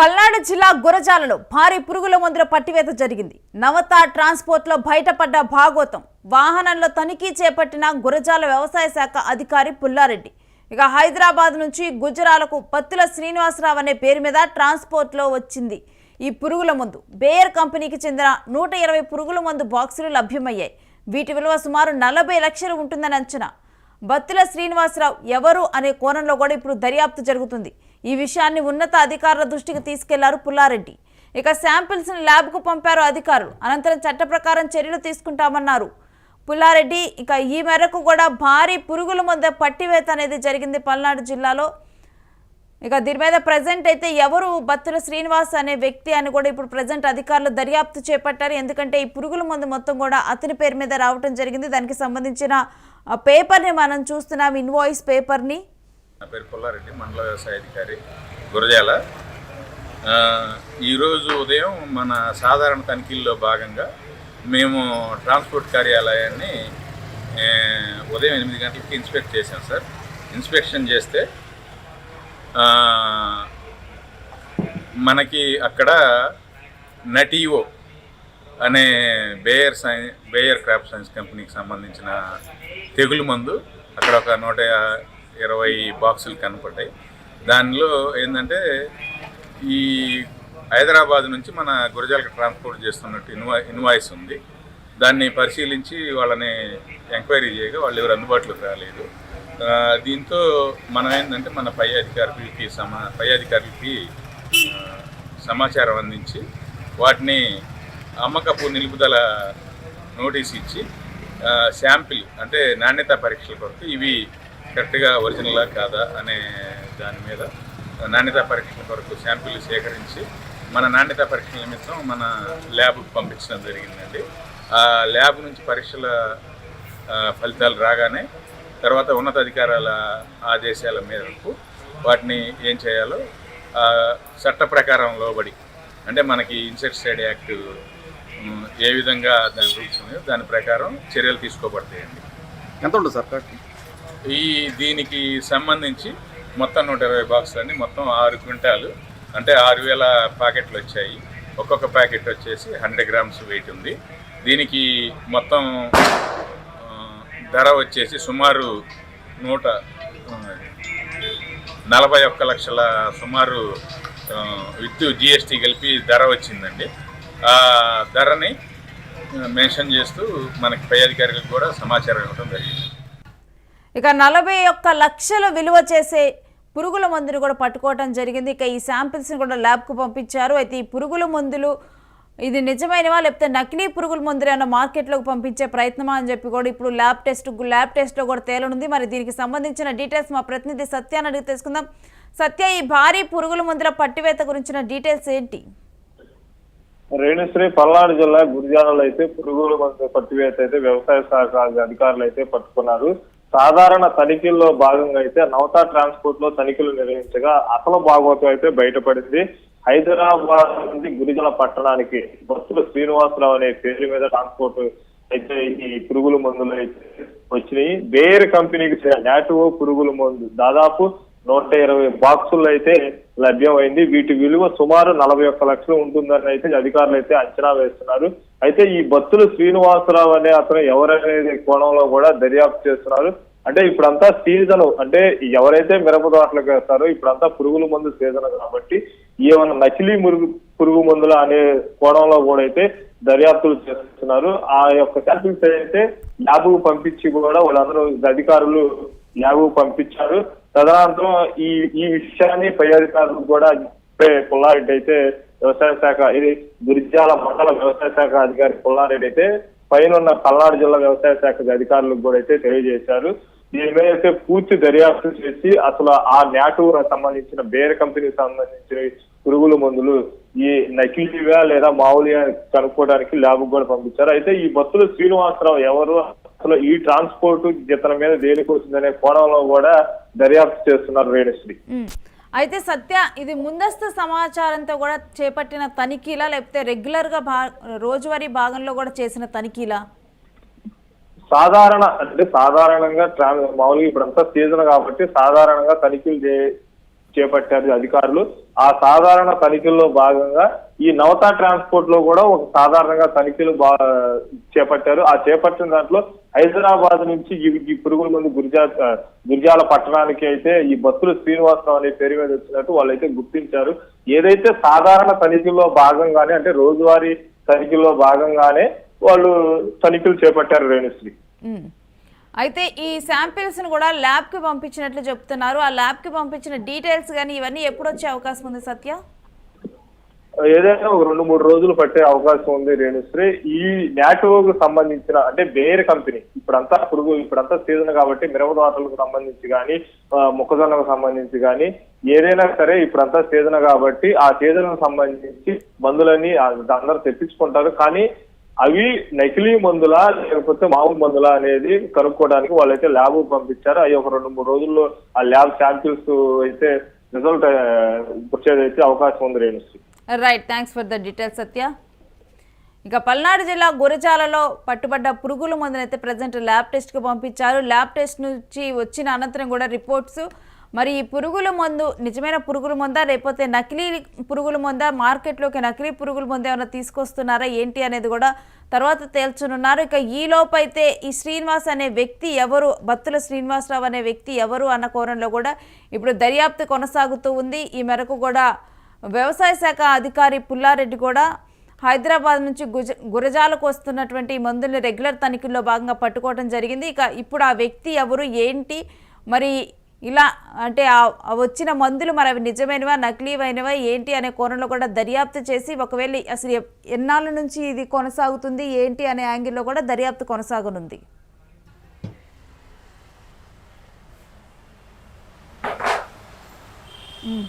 పల్నాడు జిల్లా గురజాలలో భారీ పురుగుల మందుల పట్టివేత జరిగింది. నవత ట్రాన్స్పోర్ట్లో బయటపడ్డ భాగోతం వాహనంలో తనిఖీ చేపట్టిన గురజాల వ్యవసాయ శాఖ అధికారి పుల్లారెడ్డి. ఇక హైదరాబాద్ నుంచి గుజరాలకు పత్తుల శ్రీనివాసరావు అనే పేరు మీద ట్రాన్స్పోర్ట్లో వచ్చింది ఈ పురుగుల మందు. బేయర్ కంపెనీకి చెందిన నూట ఇరవై పురుగుల మందు బాక్సులు లభ్యమయ్యాయి. వీటి విలువ సుమారు నలభై లక్షలు ఉంటుందని అంచనా. బత్తుల శ్రీనివాసరావు ఎవరు అనే కోణంలో కూడా ఇప్పుడు దర్యాప్తు జరుగుతుంది. ఈ విషయాన్ని ఉన్నత అధికారుల దృష్టికి తీసుకెళ్ళారు పుల్లారెడ్డి. ఇక శాంపిల్స్ని ల్యాబ్కు పంపారు అధికారులు. అనంతరం చట్ట ప్రకారం చర్యలు తీసుకుంటామన్నారు. పుల్లారెడ్డి ఇక ఈ మేరకు కూడా భారీ పురుగుల మధ్య పట్టివేత అనేది జరిగింది పల్నాడు జిల్లాలో. ఇక దీని మీద ప్రజెంట్ అయితే ఎవరు బత్తుల శ్రీనివాస్ అనే వ్యక్తి అని కూడా ఇప్పుడు ప్రజెంట్ అధికారులు దర్యాప్తు చేపట్టారు. ఎందుకంటే ఈ పురుగుల మందు మొత్తం కూడా అతని పేరు మీద రావటం జరిగింది. దానికి సంబంధించిన పేపర్ని మనం చూస్తున్నాం ఇన్వాయిస్ పేపర్ని. నా పేరు పుల్లారెడ్డి మండల వ్యవసాయ అధికారి గురజాల. ఈరోజు ఉదయం మన సాధారణ తనిఖీల్లో భాగంగా మేము ట్రాన్స్పోర్ట్ కార్యాలయాన్ని ఉదయం ఎనిమిది గంటలకి ఇన్స్పెక్ట్ చేశాం సార్. ఇన్స్పెక్షన్ చేస్తే మనకి అక్కడ నటీవో అనే Bayer science Bayer crop science కంపెనీకి సంబంధించిన తెగులు మందు అక్కడ ఒక నూట ఇరవై బాక్సులు కనపడ్డాయి. దానిలో ఏంటంటే ఈ హైదరాబాద్ నుంచి మన గురజాలకు ట్రాన్స్పోర్ట్ చేస్తున్నట్టు ఇన్వా ఇన్వాయిస్ ఉంది. దాన్ని పరిశీలించి వాళ్ళని ఎంక్వైరీ చేయగా వాళ్ళు ఎవరు అందుబాటులోకి రాలేదు. దీంతో మనం ఏంటంటే మన పై అధికారులకి సమా పై అధికారులకి సమాచారం అందించి వాటిని అమ్మకపు నిలుపుదల నోటీస్ ఇచ్చి శాంపిల్ అంటే నాణ్యత పరీక్షల కొరకు ఇవి కరెక్ట్గా ఒరిజినలా కాదా అనే దాని మీద నాణ్యత పరీక్షల కొరకు శాంపిల్ సేకరించి మన నాణ్యత పరీక్షల నిమిత్తం మన ల్యాబ్కి పంపించడం జరిగిందండి. ఆ ల్యాబ్ నుంచి పరీక్షల ఫలితాలు రాగానే తర్వాత ఉన్నతాధికారాల ఆదేశాల మేరకు వాటిని ఏం చేయాలో ఆ, చట్ట ప్రకారం లోబడి అంటే మనకి ఇన్సెక్టిసైడ్ యాక్ట్ ఏ విధంగా దాని రూల్స్ ఉన్నాయో దాని ప్రకారం చర్యలు తీసుకోబడతాయండి. ఎంత ఉంటుంది సార్ ఈ దీనికి సంబంధించి మొత్తం నూట ఇరవై బాక్సులన్నీ అండి. మొత్తం ఆరు క్వింటాలు. అంటే ఆరు వేల ప్యాకెట్లు వచ్చాయి. ఒక్కొక్క ప్యాకెట్ వచ్చేసి హండ్రెడ్ గ్రామ్స్ వెయిట్ ఉంది. దీనికి మొత్తం ధర వచ్చేసి సుమారు నూట నలభై ఒక్క లక్షల సుమారు విత్ జిఎస్టీ కలిపి ధర వచ్చిందండి. ఆ ధరని మెన్షన్ చేస్తూ మనకి పై అధికారులకు కూడా సమాచారం ఇవ్వడం జరిగింది. ఇక నలభై ఒక్క లక్షల విలువ చేసే పురుగుల మందును కూడా పట్టుకోవడం జరిగింది. ఇక ఈ శాంపిల్స్ని కూడా ల్యాబ్కు పంపించారు. అయితే ఈ పురుగుల మందులు ఇది నిజమైనవా లేకపోతే నకిలీ పురుగుల మందులు ఏమైనా మార్కెట్లోకి పంపించే ప్రయత్నమా అని చెప్పి కూడా ఇప్పుడు ల్యాబ్ టెస్ట్ ల్యాబ్ టెస్ట్లో కూడా తేలనుంది. మరి దీనికి సంబంధించిన డీటెయిల్స్ మా ప్రతినిధి సత్యాన్ని అడిగి తెలుసుకుందాం. సత్య ఈ భారీ పురుగుల మందుల పట్టివేత గురించిన డీటెయిల్స్ ఏంటి? రేణుశ్రీ పల్నాడు జిల్లా గురిజాలలో అయితే పురుగుల మందు పట్టివేత అయితే వ్యవసాయ శాఖ అధికారులు అయితే పట్టుకున్నారు. సాధారణ తనిఖీల్లో భాగంగా అయితే నౌతా ట్రాన్స్పోర్ట్లో తనిఖీలు నిర్వహించగా అసలు భాగవతం అయితే బయటపడింది. హైదరాబాద్ నుండి గురిజల పట్టణానికి బస్సులు శ్రీనివాసరావు అనే పేరు మీద ట్రాన్స్పోర్ట్ అయితే ఈ పురుగుల మందులు అయితే వచ్చినాయి. బేర్ కంపెనీకి నాటువో పురుగుల మందు దాదాపు నూట ఇరవై బాక్సులు అయితే లభ్యమైంది. వీటి విలువ సుమారు నలభై ఒక్క లక్షలు ఉంటుందని అయితే అధికారులు అయితే అంచనా వేస్తున్నారు. అయితే ఈ బత్తులు శ్రీనివాసరావు అనే అతను ఎవరనేది కోణంలో కూడా దర్యాప్తు చేస్తున్నారు. అంటే ఇప్పుడంతా సీజన్ అంటే ఎవరైతే మిరప తోటలకు వేస్తారో ఇప్పుడంతా పురుగుల మందు సీజన్ కాబట్టి ఏమైనా నకిలీ మురుగు పురుగు మందులు అనే కోణంలో కూడా అయితే దర్యాప్తులు చేస్తున్నారు. ఆ యొక్క శాంపిల్స్ అయితే ల్యాబ్కు పంపించి కూడా వాళ్ళందరూ అధికారులు ల్యాబ్ పంపించారు. తదనంతరం ఈ ఈ విషయాన్ని పై అధికారులు కూడా ఇప్పుడే అయితే వ్యవసాయ శాఖ ఇది గురిజాల మండల వ్యవసాయ శాఖ అధికారి పుల్లారెడ్డి అయితే పైన ఉన్న పల్నాడు జిల్లా వ్యవసాయ శాఖ అధికారులకు కూడా అయితే తెలియజేశారు. దీని మీద అయితే పూర్తి దర్యాప్తు చేసి అసలు ఆ నాటూర సంబంధించిన బేర్ కంపెనీకి సంబంధించిన పురుగుల మందులు ఈ నకిలీగా లేదా మామూలుగా కనుక్కోవడానికి ల్యాబ్ కూడా పంపించారు. అయితే ఈ బస్సులు శ్రీనివాసరావు ఎవరు? అసలు ఈ ట్రాన్స్పోర్ట్ ఇతని మీద దేనికి వచ్చిందనే కోణంలో కూడా దర్యాప్తు చేస్తున్నారు రేణుశ్రీ అయితే సత్య ఇది ముందస్తు సమాచారంతో కూడా చేపట్టిన తనిఖీలా? లేకపోతే రెగ్యులర్గా భా రోజువారీ భాగంలో కూడా చేసిన తనిఖీలా? సాధారణ అంటే సాధారణంగా ట్రా- మామూలుగా ఇప్పుడంతా సీజన్ కాబట్టి సాధారణంగా తనిఖీలు చే చేపట్టారు అధికారులు. ఆ సాధారణ తనిఖీల్లో భాగంగా ఈ నవతా ట్రాన్స్పోర్ట్లో కూడా ఒక సాధారణంగా తనిఖీలు బా చేపట్టారు. ఆ చేపట్టిన దాంట్లో హైదరాబాద్ నుంచి ఈ పురుగుల మందు గురిజా గురిజాల పట్టణానికి అయితే ఈ బస్సులు శ్రీనివాసరావు అనే పేరు మీద వచ్చినట్టు వాళ్ళైతే గుర్తించారు. ఏదైతే సాధారణ తనిఖీల్లో భాగంగానే అంటే రోజువారీ తనిఖీల్లో భాగంగానే వాళ్ళు తనిఖీలు చేపట్టారు రేణుశ్రీ. అయితే ఈ శాంపిల్స్ను కూడా ల్యాబ్కి పంపించినట్లు చెప్తున్నారు. ఆ ల్యాబ్కి పంపించిన డీటెయిల్స్ కానీ ఇవన్నీ ఎప్పుడు వచ్చే అవకాశం ఉంది సత్య? ఏదైనా ఒక రెండు మూడు రోజులు పట్టే అవకాశం ఉంది రేణుశ్రీ. ఈ నాటోకు సంబంధించిన అంటే బేర్ కంపెనీ ఇప్పుడంతా పురుగు ఇప్పుడంతా సీజన్ కాబట్టి మిరప తోటలకు సంబంధించి కానీ మొక్కజొన్నకు సంబంధించి కానీ ఏదైనా సరే ఇప్పుడంతా సీజన్ కాబట్టి ఆ సీజన్ సంబంధించి మందులన్నీ అందరూ తెప్పించుకుంటారు. కానీ అవి నకిలీ మందులా లేకపోతే మామూలు మందులా అనేది కనుక్కోవడానికి వాళ్ళైతే ల్యాబ్ పంపించారు. అవి ఒక రెండు మూడు రోజుల్లో ఆ ల్యాబ్ శాంపిల్స్ అయితే రిజల్ట్ వచ్చేదైతే అవకాశం ఉంది Renushree. Right thanks for the details Satya ఇక పల్నాడు జిల్లా గురజాలలో పట్టుబడ్డ పురుగుల మందునైతే ప్రజెంట్ ల్యాబ్ టెస్ట్కి పంపించారు. ల్యాబ్ టెస్ట్ నుంచి వచ్చిన అనంతరం కూడా రిపోర్ట్స్ మరి ఈ పురుగుల మందు నిజమైన పురుగుల మందా లేకపోతే నకిలీ పురుగుల మందా మార్కెట్లోకి నకిలీ పురుగుల మందు ఏమైనా తీసుకొస్తున్నారా ఏంటి అనేది కూడా తర్వాత తేల్చనున్నారు. ఇక ఈ లోపైతే ఈ శ్రీనివాస్ అనే వ్యక్తి ఎవరు బత్తుల శ్రీనివాసరావు అనే వ్యక్తి ఎవరు అన్న కోణంలో కూడా ఇప్పుడు దర్యాప్తు కొనసాగుతూ ఉంది. ఈ మేరకు కూడా వ్యవసాయ శాఖ అధికారి పుల్లారెడ్డి కూడా హైదరాబాద్ నుంచి గుజ గురజాలకు వస్తున్నటువంటి మందుల్ని రెగ్యులర్ తనిఖీల్లో భాగంగా పట్టుకోవడం జరిగింది ఇక ఇప్పుడు ఆ వ్యక్తి ఎవరు ఏంటి మరి ఇలా అంటే ఆ- వచ్చిన మందులు మరి అవి నిజమైనవా నకిలీవైనవా ఏంటి అనే కోణంలో కూడా దర్యాప్తు చేసి ఒకవేళ అసలు ఎ- ఎన్నాళ్ళ నుంచి ఇది కొనసాగుతుంది ఏంటి అనే యాంగిల్లో కూడా దర్యాప్తు కొనసాగనుంది ఉమ్.